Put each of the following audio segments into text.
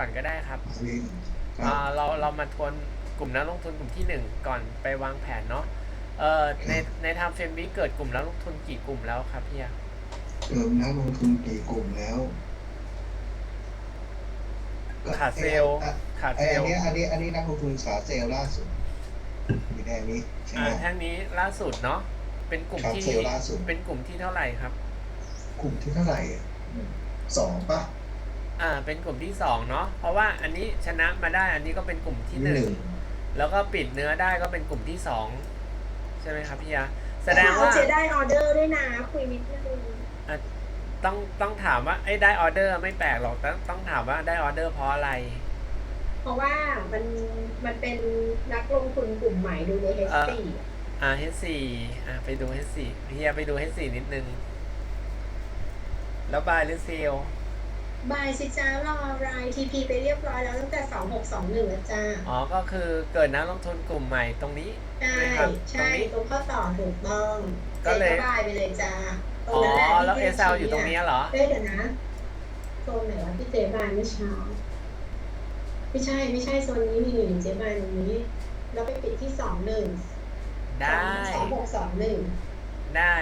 ก่อนก็ได้ครับอันนี้ครัอ่าบเราเรามาทวนกลุ่มนักลงทุนกลุ่มที่หนึ่งก่อนไปวางแผนเนาะเอ่อในในทางเฟรมวิเกิดกลุ่มนักลงทุนกี่กลุ่มแล้วครับพี่ยาเติมนักลงทุนกี่กลุ่มแล้วก็ขาดเซลล์อะขาดไอ้เซลอันล์นี้อันนี้อันนี้นักลงทุนขาเซลล์ล่าสุดมีแค่นี้ใช่ไหอ่ามแท่งนี้ล่าสุดเนาะเป็นกลุ่มครับที่เซลล์ล่าสุดเป็นกลุ่มที่เท่าไหร่ครับ กลุ่มที่เท่าไหร่อะสองปะ อ่าเป็นกลุ่มที่สองเนาะเพราะว่าอันนี้ชนะมาได้อันนี้ก็เป็นกลุ่มที่หนึ่งแล้วก็ปิดเนื้อได้ก็เป็นกลุ่มที่สองใช่ไหมครับพี่ยาแสดงว่าเจได้ออเดอร์ด้วยนะคุยนิดนึงต้องต้องถามว่าไอ้ยได้ออเดอร์ไม่แปลกหรอกต้องต้องถามว่าได้ออเดอร์เพราะอะไร เพราะว่ามันมันเป็นนักลงทุนกลุ่มใหม่ดูในเฮสตีอ่า H4 อ่าไปดู H4 เฮียไปดู H4 นิดนึง แล้วบายหรือเซล บายสิจ้ารอรายทีพีไปเรียบร้อยแล้วตั้งแต่สองหกสองหนึ่งแล้วจ้าอ๋อ ก็คือเกิดนักลงทุนกลุ่มใหม่ตรงนี้ ใช่ครับใช่ตรงนี้ตรงข้อต่อถูกต้องก็เลยจ๊บายไปเลยจ้าตรอ๋งนั้นแหละอที่แล้วจ๊ SL อยู่ตรงนี้เหรอเอ้ยเดี๋ยวนะโซนไหนวะที่เจ๊บายเมื่อเช้าไม่ใช่ไม่ใช่โซนนี้มีหนึ่งเจ๊บายตรงนี้แล้วไปปิดที่สองหนึ่งได้สองหกสองหนึ่งได้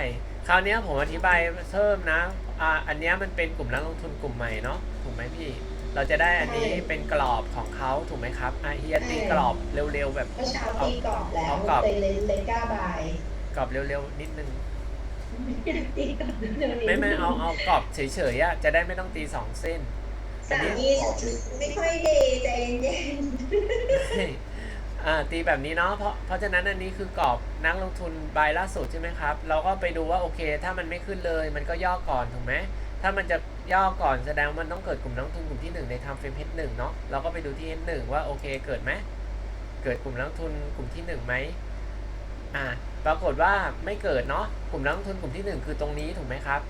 คราวเนี้ยผมอธิบายเพิ่มนะ อ่าอันเนี้ยมันเป็นกลุ่มนักลงทุนกลุ่มใหม่เนาะถูกไหมพี่ เราจะได้อันนี้เป็นกรอบของเขาถูกไหมครับอะเฮียตีกรอบเร็วๆแบบ เมื่อเช้าตีกรอบแล้วเอากรอบเป็นเลนเลนก้าบายกรอบเร็วๆนิดนึง ตีกรอบเดี๋ยวนี้ไม่ไม่เอาเอากรอบเฉยๆอะจะได้ไม่ต้องตีสองเส้น สามีไม่ค่อยดีใจเย็น อ่าตีแบบนี้เนาะเพราะเพราะฉะนั้นอันนี้คือกรอบนักลงทุนบายล่าสุดใช่ไหมครับ เราก็ไปดูว่าโอเค ถ้ามันไม่ขึ้นเลยมันก็ย่อก่อนถูกไหมถ้ามันจะย่อก่อนแสดงว่ามันต้องเกิดกลุ่มนักลงทุนกลุ่มที่หนึ่งในทำเฟรมเพชรหนึ่งเนาะเราก็ไปดูที่หนึ่งว่าโอเคเกิดไหมเกิดกลุ่มนักลงทุนกลุ่มที่หนึ่งไหมอ่าปรากฏว่าไม่เกิดเนาะกลุ่มนักลงทุนกลุ่มที่หนึ่งคือตรงนี้ถูกไหมครับ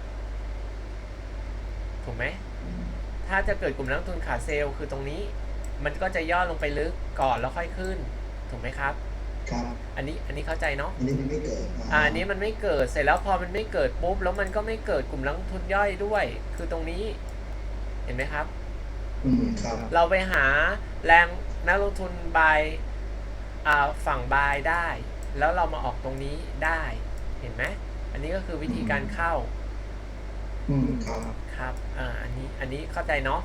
ถูกไหมถ้าจะเกิดกลุ่มนักลงทุนขาเซลล์คือตรงนี้ มันก็จะย่อลงไปลึกก่อนแล้วค่อยขึ้น ถูกไหมครับ ครับ อันนี้อันนี้เข้าใจเนาะอันนี้มันไม่เกิดอ่าอันนี้มันไม่เกิดเสร็จแล้วพอมันไม่เกิดปุ๊บแล้วมันก็ไม่เกิดกลุ่มนักลงทุนย่อยด้วย คือตรงนี้เห็นไหมครับ อืมครับเราไปหาแรงนักลงทุนบายอ่าฝั่งบายได้ แล้วเรามาออกตรงนี้ได้เห็นไหมอันนี้ก็คือวิธีการเข้าอืมครับครับอ่าอันนี้อันนี้เข้าใจเนาะ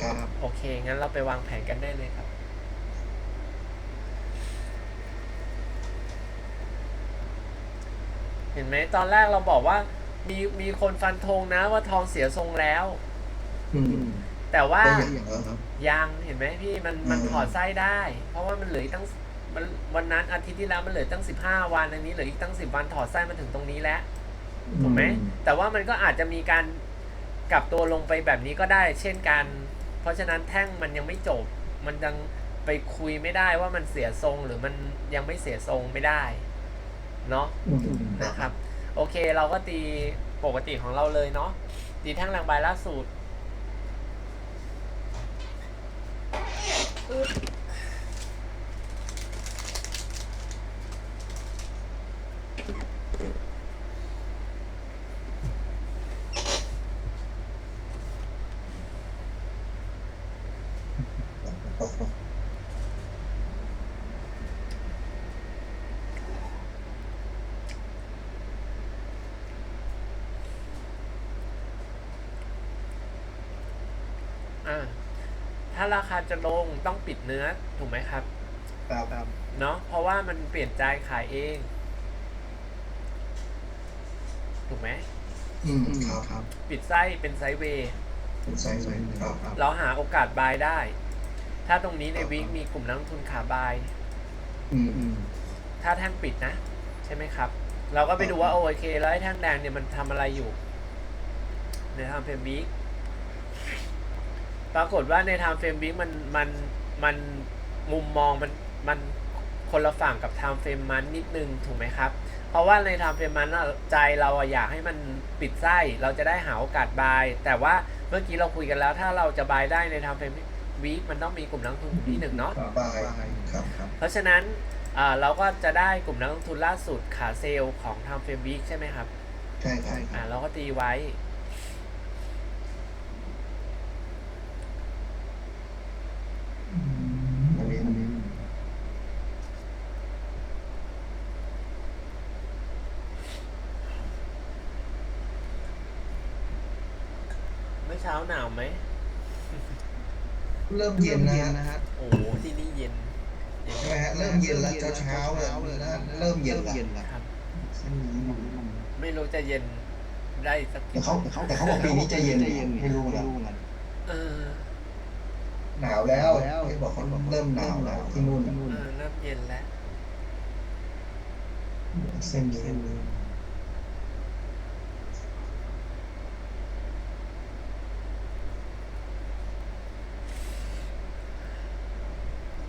ครับ โอเค งั้นเราไปวางแผนกันได้เลยครับ เห็นไหมตอนแรกเราบอกว่า มีมีคนฟันธงนะว่าทองเสียทรงแล้ว อืมแต่ว่าก็ยังอย่างนั้นครับ ยังเห็นไหมพี่มันมันอืม ถอดไส้ได้ เพราะว่ามันเหลืออีกตั้งมันวันนั้นอาทิตย์ที่แล้วมันเหลือตั้งสิบห้าวันอันนี้เหลืออีกตั้งสิบวันถอดไส้มาถึงตรงนี้แล้ว ถูกไหมแต่ว่ามันก็อาจจะมีการกลับตัวลงไปแบบนี้ก็ได้ เช่นกัน เพราะฉะนั้นแท่งมันยังไม่จบ มันยังไปคุยไม่ได้ว่ามันเสียทรงหรือมันยังไม่เสียทรงไม่ได้ เนาะอืมนะครับ โอเคเราก็ตีปกติของเราเลยเนาะตีแท่งแรงบายล่าสุด อึ๊บอ่าถ้าราคาจะลงต้องปิดเนื้อถูกไหมครับ ครับครับเนาะเพราะว่ามันเปลี่ยนใจขายเอง ถูกไหมอืมครับครับปิดไส้เป็นไซด์เวย์ เป็นไซส์ไซส์ครับครับ เราหาโอกาสบายได้ ถ้าตรงนี้ในวีคมีกลุ่มนักลงทุนขาบาย อืมอืม ถ้าแท่งปิดนะ ใช่ไหมครับ เราก็ไปดูว่าโอเคแล้วไอ้แท่งแดงเนี่ยมันทำอะไรอยู่ ในทางเฟรมวีค ปรากฏว่าในทางเฟรมวีคมันมันมันมุมมองมันมันคนละฝั่งกับไทม์เฟรมมันนิดนึงถูกไหมครับ เพราะว่าในไทม์เฟรมมันอะใจเราอะอยากให้มันปิดไส้เราจะได้หาโอกาสบาย แต่ว่าเมื่อกี้เราคุยกันแล้ว ถ้าเราจะบายได้ในไทม์เฟรมวีคมันต้องมีกลุ่มนักลงทุนกลุ่มที่หนึ่งเนาะบายครับครับเพราะฉะนั้นอ่าเราก็จะได้กลุ่มนักลงทุนล่าสุดขาเซลล์ของทางเฟรมวีคใช่ไหมครับ ใช่ใช่อ่าเราก็ตีไว้ เช้าหนาวไหม เริ่มเย็นนะฮะโอ้โหที่นี่เย็นเย็นใช่ไหมฮะเริ่มเย็นแล้วเช้าเช้าๆเลยนะเริ่มเย็นแล้วครับเส้นนี้มันมันไม่รู้จะเย็นได้สักแต่กี่เขาแต่เขาบอกปีนี้จะเย็นไม่รู้นะเออหนาวแล้วที่บอกเขาเริ่มหนาวแล้วที่นู่นเออเริ่มเย็นแล้วเส้นนี้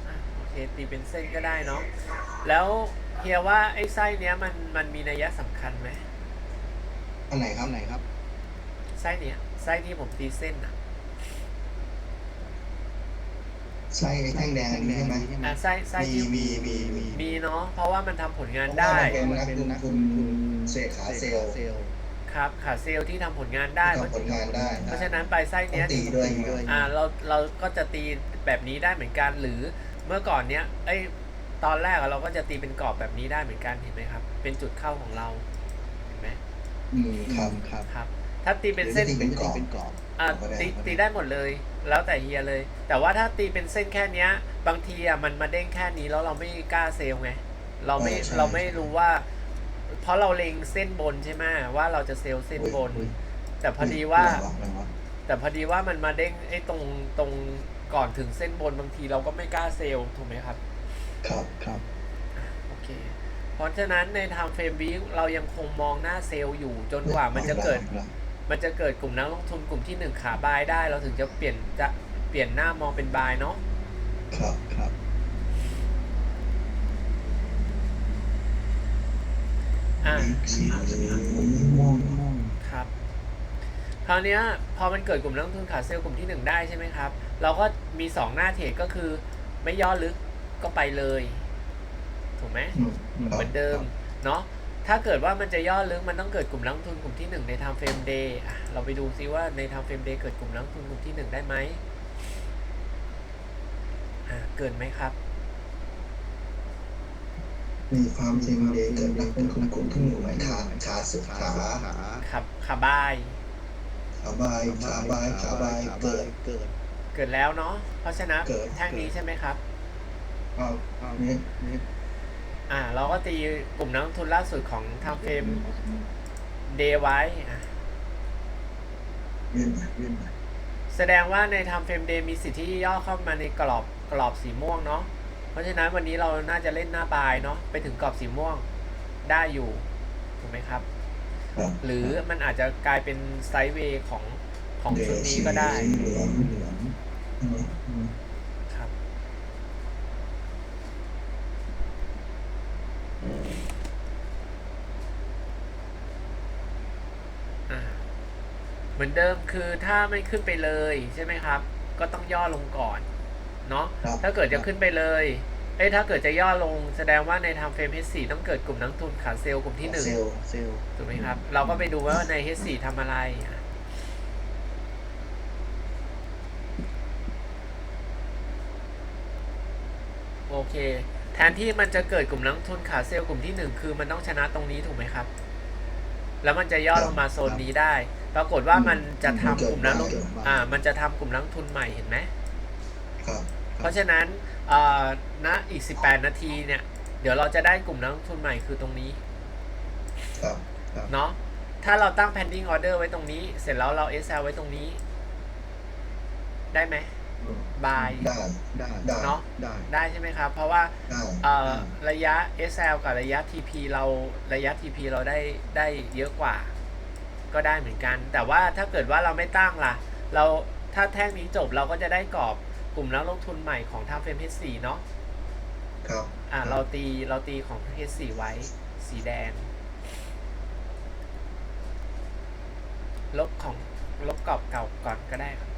อะโอเค ตีเป็นเส้นก็ได้เนาะแล้วเฮียว่าไอ้ไส้เนี้ยมันมันมีนัยสำคัญไหมอันไหนครับไหนครับ ไส้เนี้ยไส้ที่ผมตีเส้นอะไส้ไอ้แท่งแดงอันนี้ใช่ไหมอะไส้ไส้มีที่มีมีมีมีเนาะเพราะว่ามันทำผลงานเพราะว่าได้มันเป็นนักลงทุนเศษขาเซลล์ครับขาเซลล์ที่ทำผลงานได้ ทำผลงานได้เพราะฉะนั้นปลายไส้ต้อเนี้ยงตีด้วย อ่าเราเราก็จะตีแบบนี้ได้เหมือนกันหรือ เมื่อก่อนเนี้ยไอ้ยตอนแรกอะเราก็จะตีเป็นกรอบแบบนี้ได้เหมือนกันเห็นไหมครับ เป็นจุดเข้าของเราเห็นไหมอืมครับครับครับ ถ้าตีเป็นเส้นเป็นกรอบเป็นกรอบอ่าก็ได้ตีก็ได้ตีได้หมดเลย แล้วแต่เฮียเลย แต่ว่าถ้าตีเป็นเส้นแค่เนี้ย บางทีอะมันมาเด้งแค่นี้แล้วเราไม่กล้าเซลลไงเราไม่เออใช่เราไม่รู้ว่า เพราะเราเล็งเส้นบนใช่ไหมว่าเราจะเซลล์เส้นบนอุ๊ยแต่พอดีว่าอะไระอะไรวะแต่พอดีว่ามันมาเด้งไอ้ตรงตรง ก่อนถึงเส้นบนบางทีเราก็ไม่กล้าเซลล์ถูกไหมครับ ครับครับโอเค เพราะฉะนั้นในทางเฟรมวีเรายังคงมองหน้าเซลล์อยู่จนกว่ามันจะเกิด มันจะเกิดกลุ่มนักลงทุนกลุ่มที่หนึ่งขาบายได้ เราถึงจะเปลี่ยนจะเปลี่ยนหน้ามองเป็นบายเนาะครับครับอ่า สีม่วงม่วง ครับ คราวเนี้ยพอมันเกิดกลุ่มนักลงทุนขาเซลล์กลุ่มที่หนึ่งได้ใช่ไหมครับ เราก็มีสองหน้าเทรดก็คือไม่ย่อลึกก็ไปเลย ถูกไหมอืมเหมือนเดิมเนาะถ้าเกิดว่ามันจะย่อลึกมันต้องเกิดกลุ่มนักลงทุนกลุ่มที่ 1 ใน time frame day อะเราไปดูซิว่าใน time frame day เกิดกลุ่มนักลงทุนกลุ่มที่ 1 ได้ไหมอ่าเกิดไหมครับมีความจริงเดย์เกิดนักเป็นคนกลุ่มที่หนึ่งไหมขาขาสึกขาขับขาบายขา บายขาบายขาบายเกิดเกิด เกิดแล้วเนาะเพราะฉะนั้นเกิด แท่งนี้ใช่ไหมครับ เอาเอาเนี่ยเนี่ยอ่า เราก็ตีกลุ่มนักลงทุนล่าสุดของ time frame day ไว้อะเวียนมาเวียนมาแสดงว่าใน time frame day มีสิทธิ์ที่ย่อเข้ามาในกรอบกรอบสีม่วงเนาะเพราะฉะนั้นวันนี้เราน่าจะเล่นหน้าบายเนาะไปถึงกรอบสีม่วงได้อยู่ถูกไหมครับครับ หรือมันอาจจะกลายเป็นไซด์เวย์ของของชุดนี้ก็ได้เหลืองเหลืองอืมอืมครับอ่าเหมือนเดิมคือถ้าไม่ขึ้นไปเลยใช่ไหมครับ ก็ต้องย่อลงก่อน เนาะครับถ้าเกิดจะขึ้นไปเลย เอ้ยถ้าเกิดจะย่อลงแสดงว่าใน time frame H4 ต้องเกิดกลุ่มนักลงทุนขาเซลล์กลุ่มที่หนึ่งเซลล์เซลล์ถูกไหมครับ เราก็ไปดูว่าใน H4 ทำอะไรอะโอเค แทนที่มันจะเกิดกลุ่มนักลงทุนขาเซลล์กลุ่มที่หนึ่งคือมันต้องชนะตรงนี้ถูกไหมครับ แล้วมันจะย่อลงมาโซนนี้ได้ ปรากฏว่ามันจะทำกลุ่มนักลงทุนอ่า มันจะทำกลุ่มนักลงทุนใหม่เห็นไหมครับเพ ราะฉะนั้นเอ่อณอีก 18 นาทีเนี่ย เดี๋ยวเราจะได้กลุ่มนักลงทุนใหม่คือตรงนี้ครับครับเนาะถ้าเราตั้ง pending order ไว้ตรงนี้ เสร็จแล้วเรา SL ไว้ตรงนี้ ได้ไหม buy ได้ได้ได้เนอะได้ได้ใช่ไหมครับ เพราะว่าได้เอ่อระยะ SL กับระยะ TP เราระยะ TP เราได้ได้เยอะกว่า ก็ได้เหมือนกัน แต่ว่าถ้าเกิดว่าเราไม่ตั้งล่ะ เราถ้าแท่งนี้จบเราก็จะได้กรอบ กลุ่มนักลงทุนใหม่ของ Time Frame H4 เนาะครับ อ่า เราตีเราตีของ H4 ไว้สีแดง ลบของลบกรอบเก่าก่อนก็ได้ครับ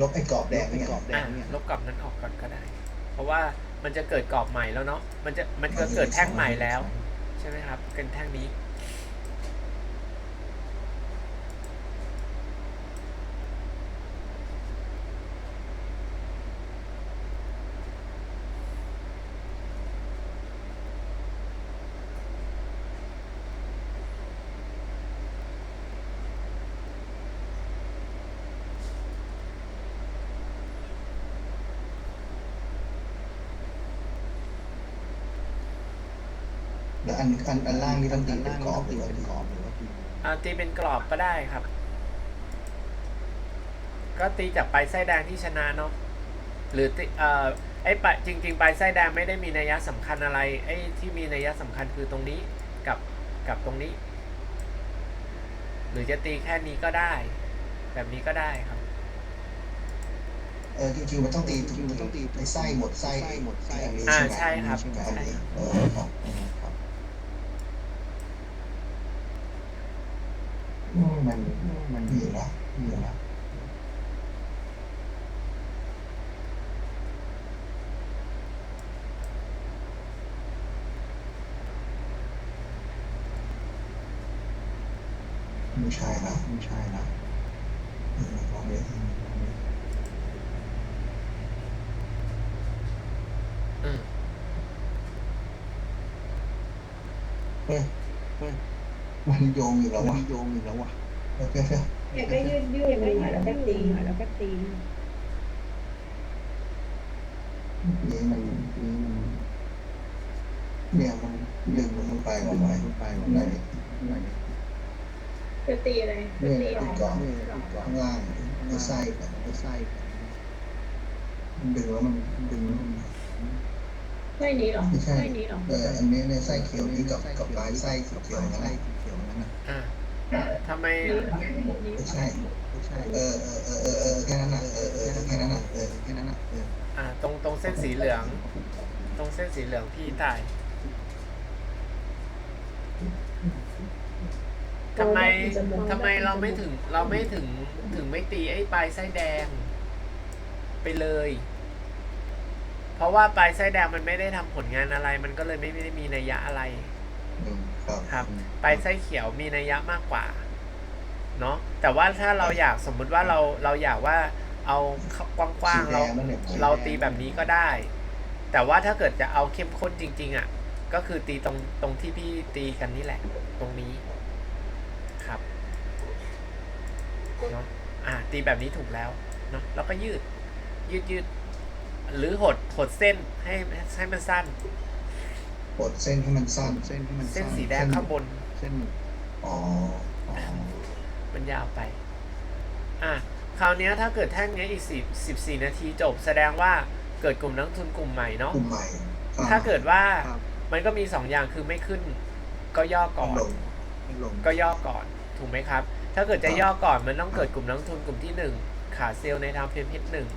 ลบไอ้กรอบแดงนี่กรอบแดอ่างเนี่ยลบกรอบนั้นออกก่อนก็ได้ เพราะว่ามันจะเกิดกรอบใหม่แล้วเนาะมันจะมันจะเกิดแท่งใหม่แล้ว ใช่ไหมครับ เป็นแท่งนี้ แล้วอันอันอันล่างนี่ต้องตีเป็นกรอบหรือว่าเป็นกรอบหรือว่าตีอ่าตีเป็นกรอบก็ได้ครับ ก็ตีจากปลายไส้แดงที่ชนะเนาะหรือตีเอ่อไอ้ปลายจริงๆปลายไส้แดงไม่ได้มีนัยยะสำคัญอะไรไอ้ที่มีนัยยะสำคัญคือตรงนี้กับกับตรงนี้ หรือจะตีแค่นี้ก็ได้ แบบนี้ก็ได้ครับ เออจริงๆมันต้องตีจริงๆมันต้องตีในไส้หมดไส้หมดไส้อันนี้อ่าใช่ไหมใช่ครับใช่ไหมใช่เออครับ มครับอืมมันมันดีนะดีนะไม่ใช่นะไม่ใช่นะอืมลองดิอืมลองดิอืมเฮ้ยเฮ้ย มันโยงอยู่แล้ววะโยงอยู่แล้ววะเดี๋ยวเดี๋ยวเดี๋ยวแกก็ยืดยืดมือแล้วก็ตีแล้วก็ตีนี่มันนี่มันเนี่ยมันดึงมันไปมันไปมันไปมันไปไหนจะตีอะไรจะเนี่ยตีติดกกรล่ออบงข้างล่างไม่ไส้แบบไม่ไส้มันดึงแล้วมันดึงแล้วมันไส้นี้เหรอไม่ใช่ไส้นี้เหรอเอออันนี้เนี่ยไส้เขียวนี่กับกับปลายไส้สีเขียวนั่นแหละเขียว นั่นน่ะอ่าทำไมไม่ใช่ไม่ใช่เออเออเออเออเออแค่นั้นน่ะเออเออแค่นั้นน่ะเออแค่นั้นน่ะเอออ่า ตรงตรงเส้นสีเหลือง ตรงเส้นสีเหลืองพี่ตายทำไมทำไมเราไม่ถึงเราไม่ถึงถึงไม่ตีไอ้ปลายไส้แดง ไปเลย เพราะว่าปลายไส้แดงมันไม่ได้ทำผลงานอะไร มันก็เลยไม่ได้มีนัยยะอะไร อืมครับครับปลายไส้เขียวมีนัยยะมากกว่าเนาะแต่ว่าถ้าเราอยากสมมุติว่าเราเราอยากว่าเอากว้างๆเราสีแดนั่นแหละเราตีแบบนี้ก็ได้ แต่ว่าถ้าเกิดจะเอาเข้มข้นจริง ๆ อะ ก็คือตีตรงตรงที่พี่ตีกันนี่แหละ ตรงนี้ครับเนาะอ่าตีแบบนี้ถูกแล้วเนาะแล้วก็ยืดยืดยืดหรือหดหดเส้นให้ให้มันสั้น ปลดเส้นให้มันสั้นเส้นให้มันเส้นสีแดงข้างบน เส้นอ๋ออ๋อมันยาวไป อะคราวเนี้ยถ้าเกิดแท่งเนี้ยอีกสิบสิบสี่นาทีจบ แสดงว่าเกิดกลุ่มนักลงทุนกลุ่มใหม่เนาะกลุ่มใหม่ครับถ้าเกิดว่าครับมันก็มีสองอย่างคือไม่ขึ้น ก็ย่อก่อนลงลงก็ย่อก่อนถูกไหมครับ ถ้าเกิดจะย่อก่อนมันต้องเกิดกลุ่มนักลงทุนกลุ่มที่หนึ่งขาเซลล์ในทางเพมเพชหนึ่ง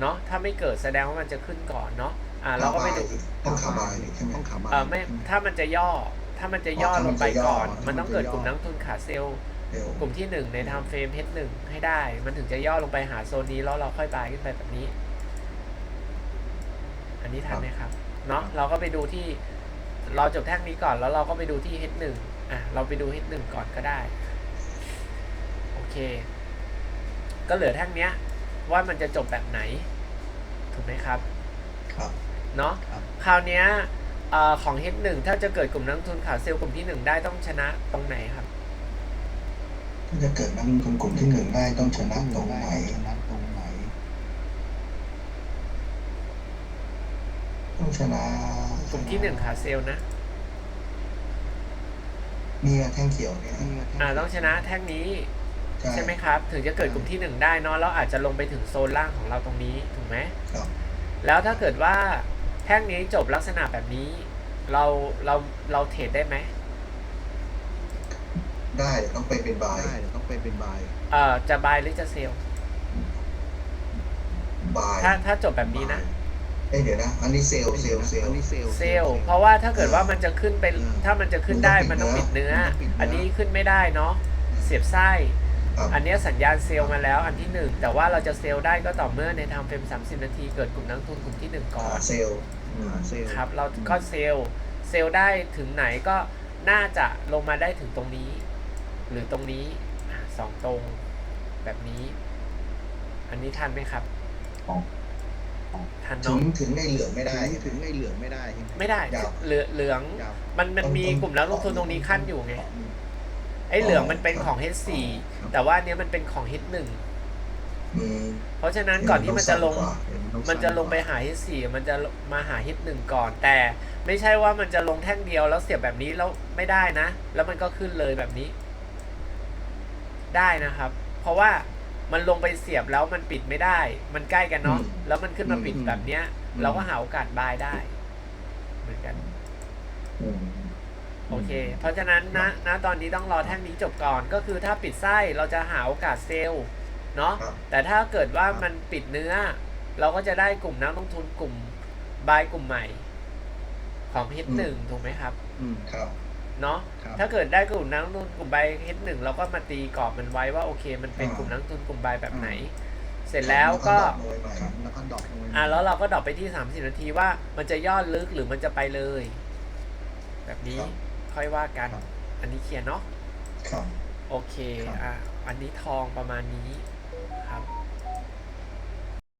เนาะถ้าไม่เกิดแสดงว่ามันจะขึ้นก่อนเนาะ อ่าเราก็ไปดูต้องขาบายนี่ใช่ไหมต้องขาบายเออไม่ถ้ามันจะย่อถ้ามันจะย่ออ๋อถ้าลมันงไปจะย่อก่อนถ้ามัมันนต้องเกิดจะย่อกลุ่มนักลงทุนขาเซลล์เร็วกลุ่มที่หนึ่งในไทม์เฟรม H1 ให้ได้ มันถึงจะย่อลงไปหาโซนนี้แล้วเราค่อยบายขึ้นไปแบบนี้ อันนี้ทันไหมครับเนาะเราก็ไปดูที่ เราจบแท่งนี้ก่อนแล้วเราก็ไปดูที่ H1 อะเราไปดู H1 ก่อนก็ได้ โอเค ก็เหลือแท่งเนี้ย ว่ามันจะจบแบบไหน ถูกไหมครับ ครับ เนาะครับ คราวเนี้ยเอ่อของ H1 ถ้าจะเกิดกลุ่มนักลงทุนขาเซลล์กลุ่มที่หนึ่งได้ต้องชนะตรงไหนครับ ถ้าจะเกิดนักลงทุนกลุ่มที่หนึ่งได้ต้องชนะตรงไหนชนะตรงไหนต้องชนะกลุ่มที่หนึ่งขาเซลล์นะเนี่ยแท่งเขียวเนี่ยอ่าต้องชนะแท่งนี้ใช่ใช่ไหมครับ ถึงจะเกิดกลุ่มที่หนึ่งได้เนอะแล้วอาจจะลงไปถึงโซนล่างของเราตรงนี้ถูกไหม ครับแล้วถ้าเกิดว่าแท่งนี้จบลักษณะแบบนี้ เราเราเราเทรดได้ไหมได้เดี๋ยวต้องไปเป็นบายได้เดี๋ยวต้องไปเป็นบายเอ่อจะบายหรือจะเซลล์บายถ้าถ้าจบแบบนี้นะเอ้ยเดี๋ยวนะ อันนี้เซลล์เซลล์เซลล์อันนี้เซลล์เซลล์เพราะว่าถ้าเกิดว่ามันจะขึ้นไปอืมถ้ามันจะขึ้นได้มัมันนต้ต้อองงปิปิดดเนื้อมันต้องปิดเนื้ออัอันนี้ขึ้นไม่ได้เนาะเสียบไส้ครับอันเนี้ยสัญญาณเซลล์มาแล้วอันที่หนึ่งแต่ว่าเราจะเซลล์ได้ก็ต่อเมื่อในทางเฟรม30 นาทีเกิดกลุ่มนักลงทุนกลุ่มที่หนึ่งก่อหานเซล ล์หาเซลล์ ครับ เราก็เซลล์เซลล์ได้ถึงไหนก็น่าจะลงมาได้ถึงตรงนี้ หรือตรงนี้อะสองตรงแบบนี้ อันนี้ทันไหมครับอ๋อทันถึเนาะงถึงในเหลืองไม่ได้ถึงในเหลืองไม่ได้ไม่ได้ยาว เหลือเหลือง ยาว มันมันมีกลุ่มนักลงทุนตรงนี้ขั้นอยู่ไง ไอ้เหลืองมันเป็นของ H4 แต่ว่าอันเนี้ยมันเป็นของ H1 อืม เพราะฉะนั้นก่อนที่มันจะลงต้องมันจะลงไปหา H4 มันจะมาหา H1 ก่อน แต่ไม่ใช่ว่ามันจะลงแท่งเดียวแล้วเสียบแบบนี้แล้วไม่ได้นะ แล้วมันก็ขึ้นเลยแบบนี้ ได้นะครับ เพราะว่ามันลงไปเสียบแล้วมันปิดไม่ได้ มันใกล้กันเนาะแล้วมันขึ้นมาปิดแบบเนี้ย เราก็หาโอกาสบายได้ เหมือนกันอืมโอเค เพราะฉะนั้นนะณตอนนี้ต้องรอแท่งนี้จบก่อน ก็คือถ้าปิดไส้เราจะหาโอกาสเซลล์ เนาะครับแต่ถ้าเกิดว่ามันปิดเนื้อ เราก็จะได้กลุ่มนักลงทุนกลุ่มบายกลุ่มใหม่ของฮิตหนึ่งถูกไหมครับอืม ครับ เนาะครับ ถ้าเกิดได้กลุ่มนักลงทุนกลุ่มบายฮิตหนึ่งเราก็มาตีกรอบมันไว้ว่าโอเค มันเป็นอ่ากลุ่มนักลงทุนกลุ่มบายแบบไหน เสร็จแล้วก็โดยใหม่ครับแล้วก็ดรอปลงไปอ่าแล้วเราก็ดรอปไปที่ 30 นาทีว่ามันจะย่อลึกหรือมันจะไปเลย แบบนี้ครับค่อยว่ากัน ครับ อันนี้เคลียร์เนาะครับ โอเคครับ อะอันนี้ทองประมาณนี้ค